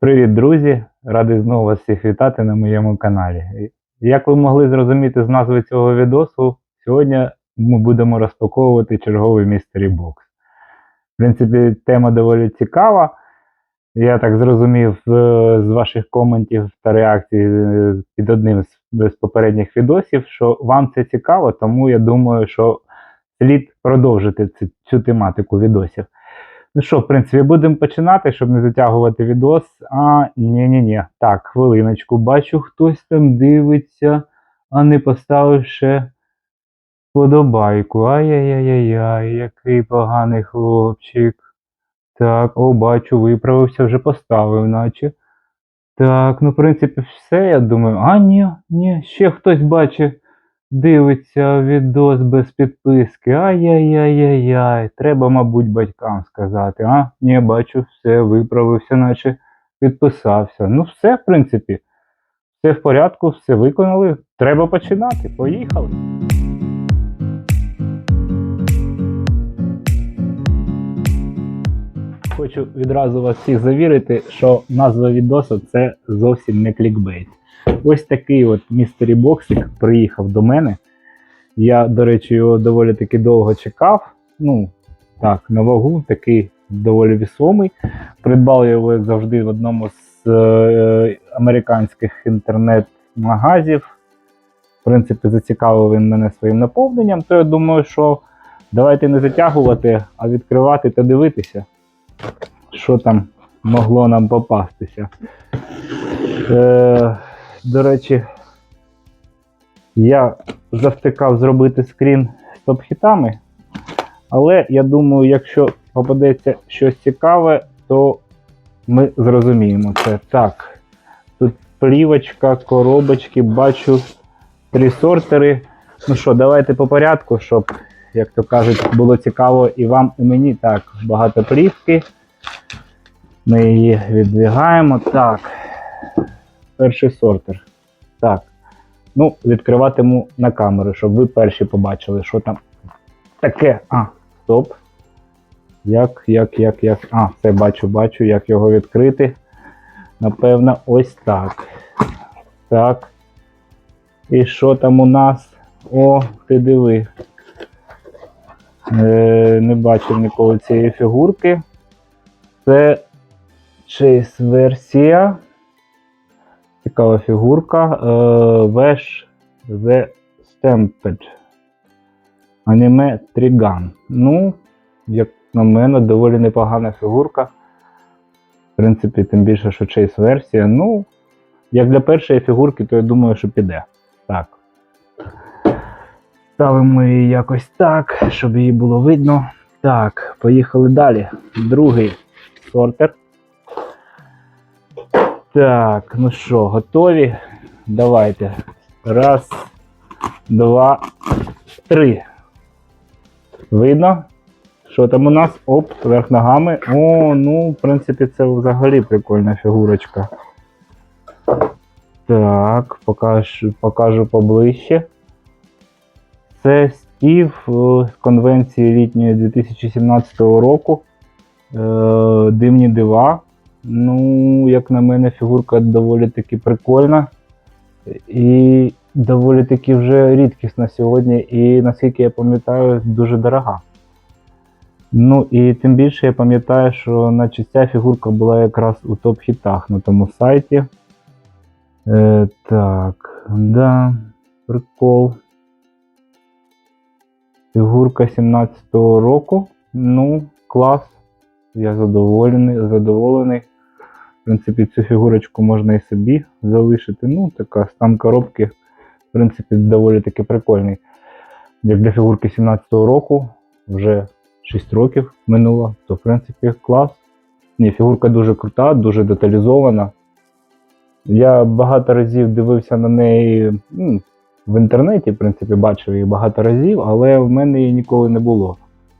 Привіт, друзі! Радий знову вас всіх вітати на моєму каналі. Як ви могли зрозуміти з назви цього відосу, сьогодні ми будемо розпаковувати черговий Mystery Box. В принципі, тема доволі цікава. Я так зрозумів е, з ваших коментів та реакцій е, під одним з, попередніх відосів, що вам це цікаво, тому я думаю, що слід продовжити цю тематику відосів. Ну що, в принципі, будемо починати, щоб не затягувати відос. А, ні-ні-ні. Так, хвилиночку, бачу, хтось там дивиться, а не поставив ще подобайку. Ай-яй-яй-яй, який поганий хлопчик. Так, о, бачу, виправився, вже поставив, наче. Так, ну, в принципі, все, я думаю. А, ні, ні, ще хтось бачить. Дивиться відос без підписки. Ай-яй-яй-яй-яй. Треба, мабуть, батькам сказати. А, ні, бачу, все, виправився, наче підписався. Ну, все, в принципі, все в порядку, все виконали. Треба починати. Поїхали. Хочу відразу вас всіх завірити, що назва відосу це зовсім не клікбейт. Ось такий от містері боксик приїхав до мене. Я, до речі, його доволі таки довго чекав. Ну, так, на вагу, такий доволі вісомий. Придбав я його, як завжди, в одному з е, американських інтернет-магазів. В принципі, зацікавив він мене своїм наповненням, то я думаю, що давайте не затягувати, а відкривати та дивитися, що там могло нам попастися. Е, до речі, я завтикав зробити скрін з топ-хітами, але я думаю, якщо попадеться щось цікаве, то ми зрозуміємо це. Так, тут плівочка, коробочки, бачу три сортери. Ну що, давайте по порядку, щоб, як то кажуть, було цікаво і вам, і мені. Так, багато плівки. Ми її віддвигаємо. Так перший сортер. Так. Ну, відкриватиму на камеру, щоб ви перші побачили, що там таке. А, стоп. Як, як, як, як. А, це бачу, бачу, як його відкрити. Напевно, ось так. Так. І що там у нас? О, ти диви. Е, не бачив ніколи цієї фігурки. Це чейс версія. Цікава фігурка. Е, Vesh The Stamped. Аніме Тріган. Ну, як на мене, доволі непогана фігурка. В принципі, тим більше, що чейс версія. Ну, як для першої фігурки, то я думаю, що піде. Так. Ставимо її якось так, щоб її було видно. Так, поїхали далі. Другий сортер. Так, ну що, готові? Давайте. Раз, два, три. Видно? Що там у нас? Оп, вверх ногами. О, ну, в принципі, це взагалі прикольна фігурочка. Так, покажу, покажу поближче. Це Стів е, з конвенції літньої 2017 року. Е, Дивні дива. Ну, як на мене, фігурка доволі таки прикольна. І доволі таки вже рідкісна сьогодні, і наскільки я пам'ятаю, дуже дорога. Ну і тим більше я пам'ятаю, що наче ця фігурка була якраз у топ-хітах на тому сайті. Е, так, да, прикол. Фігурка 17-го року. Ну, клас. Я задоволений, задоволений. Принципі, цю фігурочку можна і собі залишити. Ну, така стан коробки, в принципі, доволі таки прикольний. Як для фігурки 17-го року, вже 6 років минуло, то в принципі клас. Ні, фігурка дуже крута, дуже деталізована. Я багато разів дивився на неї ну, в інтернеті, в принципі, бачив її багато разів, але в мене її ніколи не було.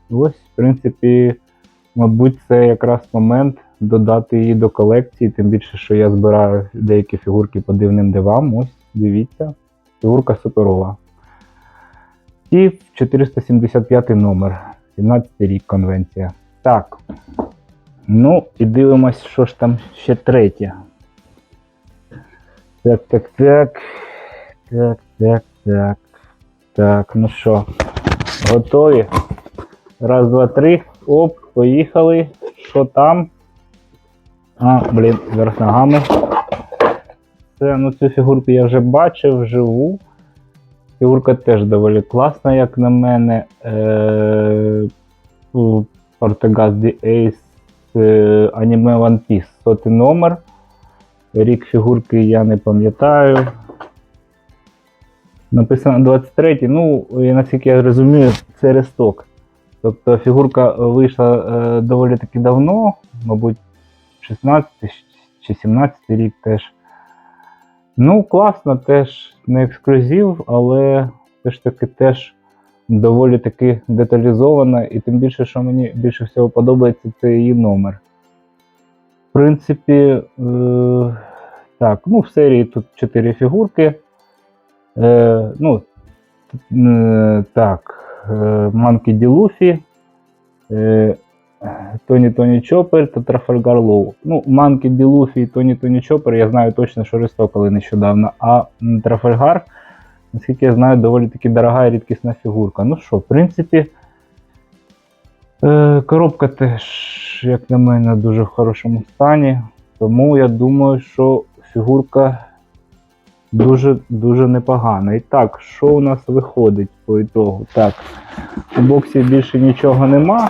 Ось, в принципі, мабуть, це якраз момент додати її до колекції, тим більше, що я збираю деякі фігурки по дивним дивам. Ось, дивіться. Фігурка суперова. І 475 номер. 17 рік конвенція. Так. Ну, і дивимось, що ж там ще третє. Так, так, так. Так, так, так. Так, ну що, готові? Раз, два, три. Оп, поїхали. Що там? А, блін, вверх ногами. Це, ну, цю фігурку я вже бачив вживу. Фігурка теж доволі класна, як на мене. Е- у Portugaz The Ace е, аніме One Piece. Сотий номер. Рік фігурки я не пам'ятаю. Написано 23 ну, і наскільки я розумію, це ресток. Тобто фігурка вийшла е, доволі таки давно, мабуть, 16 чи 17 рік теж. Ну, класно, теж не ексклюзив, але все ж таки теж доволі таки деталізована, і тим більше, що мені більше всього подобається, це її номер. В принципі, е, так, ну, в серії тут 4 фігурки. Е, ну, е, так, е, Луфі, е, Тоні Тоні Чопер та Трафальгар Лоу. Ну, Манкі Ді Луфі і Тоні Тоні Чопер, я знаю точно, що рестокали нещодавно. А Трафальгар, наскільки я знаю, доволі таки дорога і рідкісна фігурка. Ну що, в принципі, е, коробка теж, як на мене, дуже в хорошому стані. Тому я думаю, що фігурка дуже дуже непогана. І так, що у нас виходить по ітогу? Так, у боксі більше нічого нема.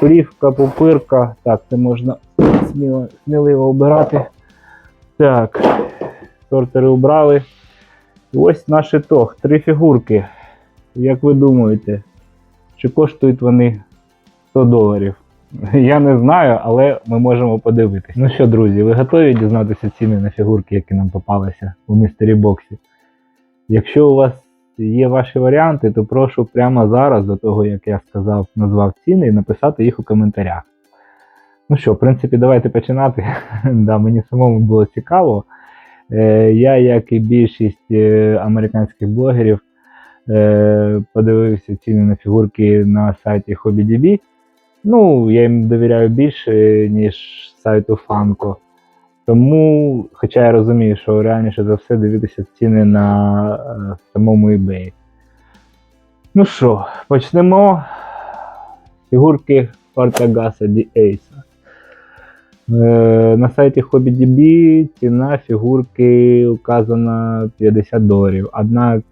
Плівка, пупирка. Так, це можна сміло, сміливо обирати. Так, сортери обрали. Ось наш ітог. Три фігурки. Як ви думаєте, чи коштують вони 100 доларів? Я не знаю, але ми можемо подивитися. Ну що, друзі, ви готові дізнатися ціни на фігурки, які нам попалися у містері боксі? Якщо у вас є ваші варіанти, то прошу прямо зараз, до того як я сказав, назвав ціни, написати їх у коментарях. Ну що, в принципі, давайте починати. да, мені самому було цікаво. Е, я, як і більшість е, американських блогерів, е, подивився ціни на фігурки на сайті HobbyDB. Ну, я їм довіряю більше, ніж сайту Funko. Тому, хоча я розумію, що реальніше за все дивитися ціни на е, самому eBay. Ну що, почнемо. Фігурки Фортагаса Ді Ейса. На сайті HobbyDB ціна фігурки указана 50 доларів. Однак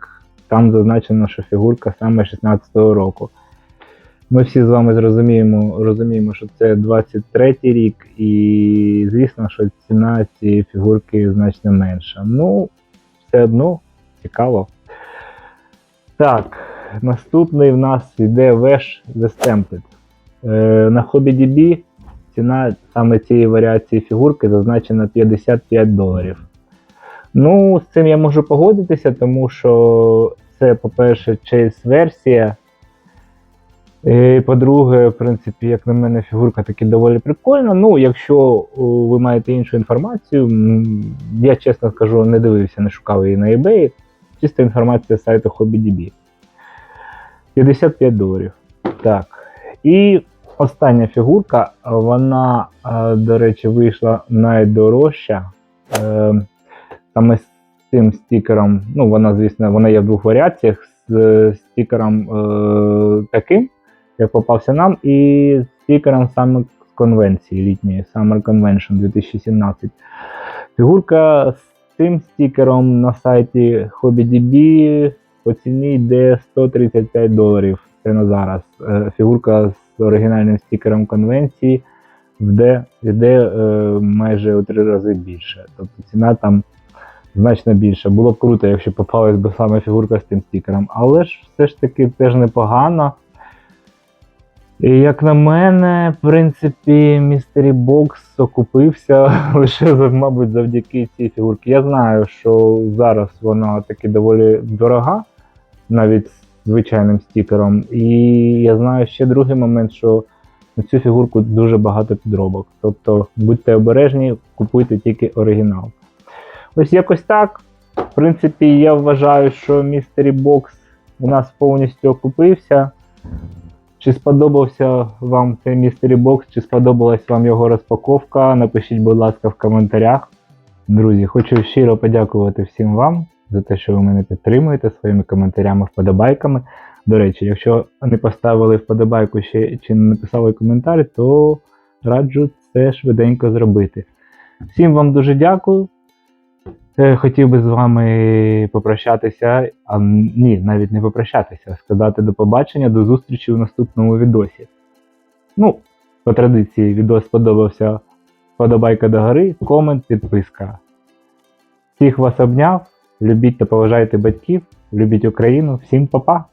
там зазначено, що фігурка саме 16-го року. Ми всі з вами зрозуміємо, розуміємо, що це 23 рік, і звісно, що ціна цієї фігурки значно менша. Ну, все одно цікаво. Так, наступний в нас йде Vesh The Stamped. Е, на HobbyDB ціна саме цієї варіації фігурки зазначена 55 доларів. Ну, з цим я можу погодитися, тому що це, по-перше, чейс-версія. І, по-друге, в принципі, як на мене, фігурка таки доволі прикольна. Ну, якщо ви маєте іншу інформацію, я чесно скажу, не дивився, не шукав її на eBay. Чиста інформація з сайту HobbyDB. 55 доларів. Так. І остання фігурка, вона, е, до речі, вийшла найдорожча. Е, Саме з цим стікером, ну, вона, звісно, вона є в двох варіаціях з е, стікером е, таким, як попався нам, і стікером саме з конвенції літньої, Summer Convention 2017. Фігурка з цим стікером на сайті HobbyDB по ціні йде 135 доларів. Це на зараз. Е, Фігурка з оригінальним стікером конвенції йде, йде е, майже у три рази більше. Тобто ціна там значно більше. Було б круто, якщо попалась би саме фігурка з тим стікером. Але ж все ж таки теж непогано. Як на мене, в принципі, Mystery Box окупився лише, мабуть, завдяки цій фігурці. Я знаю, що зараз вона таки доволі дорога, навіть з звичайним стікером. І я знаю ще другий момент, що на цю фігурку дуже багато підробок. Тобто будьте обережні, купуйте тільки оригінал. Ось якось так. В принципі, я вважаю, що Mystery Box у нас повністю окупився. Чи сподобався вам цей Mystery Box, чи сподобалась вам його розпаковка? Напишіть, будь ласка, в коментарях. Друзі, хочу щиро подякувати всім вам за те, що ви мене підтримуєте своїми коментарями, вподобайками. До речі, якщо не поставили вподобайку ще чи не написали коментар, то раджу це швиденько зробити. Всім вам дуже дякую. Хотів би з вами попрощатися, а ні, навіть не попрощатися, а сказати до побачення, до зустрічі у наступному відосі. Ну, по традиції, відео сподобався. Подобайка догори, комент, підписка. Всіх вас обняв. Любіть та поважайте батьків, любіть Україну. Всім па-па!